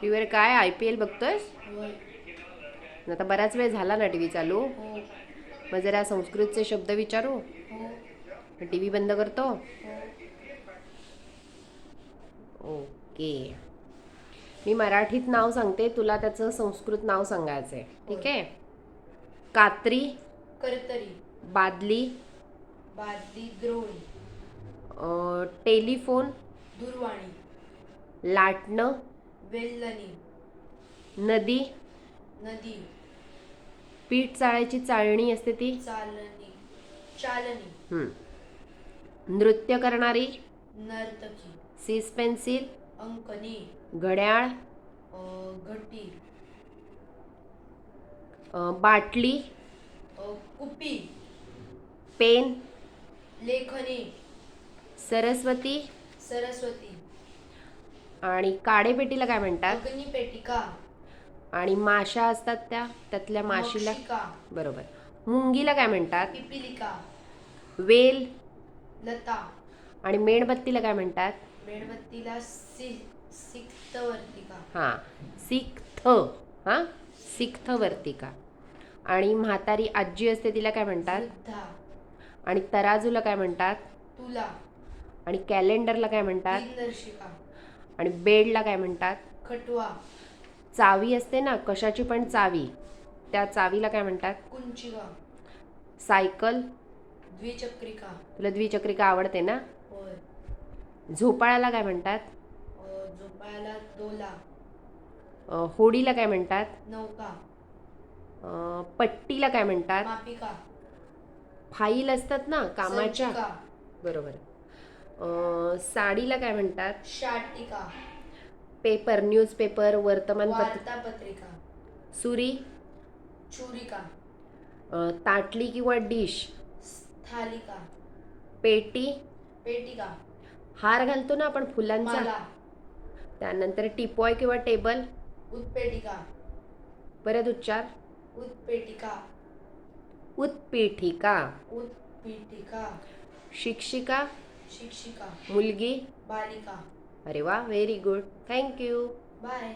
T काय? I P L बघतोयस? आता बराच वेळ झाला ना टी व्ही चालू. मग जरा संस्कृतचे शब्द विचारू. टी व्ही बंद करतो. ओके. मी मराठीत नाव सांगते तुला त्याचं संस्कृत नाव सांगायचं आहे ठीक आहे? कात्री करतरी. बादली बादली द्रोळी टेलिफोन दुर्वाणी लाटणं वेल्लणी नदी नदी पीठ चाळायची चाळणी असते ती चालणी चालणी. नृत्य करणारी नर्तकी सीस पेन्सिल अंकनी घड्याळ घटी बाटली कुपी पेन लेखनी सरस्वती. सरस्वती. आणि काडेपेटीला काय म्हणतात? अग्निपेटिका. आणि माशा असतात त्या त्यातल्या माशीला मक्षिका. बरोबर. मुंगीला काय म्हणतात? पिपिलिका. वेल. लता. आणि मेणबत्तीला काय म्हणतात? मेणबत्तीला सि सिक्तवर्तिका. हां सिक्थ हां सिक्थ वर्तिका आणि म्हातारी आजी असते तिला काय म्हणतात? वृद्धा. आणि तराजूला काय म्हणतात? तुला. आणि कॅलेंडरला काय म्हणतात? आणि बेडला काय म्हणतात? खटवा चावी असते ना कशाची पण चावी. त्या चावीला काय म्हणतात? कुंचिका सायकल. द्विचक्रिका. तुला द्विचक्रिका आवडते ना? झोपाळ्याला काय म्हणतात? अ, झोपायला दोला. होडीला काय म्हणतात? नौका. पट्टीला काय म्हणतात? मापिका. फाईल असतात ना कामाच्या. बरोबर. साडीला काय म्हणतात? शाटिका. पेपर न्यूजपेपर वर्तमानपत्र वार्तापत्रिका. सुरी? छुरिका. अं, ताटली किंवा डिश? थालिका पेटी? पेटिका. हार घालतो ना आपण फुलांचा? माला. त्यानंतर टिपॉय किंवा टेबल? उत्पेटिका. परत उच्चार? उत्पेटिका. उत्पीठिका. उत्पीठिका. शिक्षिका? शिक्षिका मुलगी? बालिका. अरे वा व्हेरी गुड थँक्यू बाय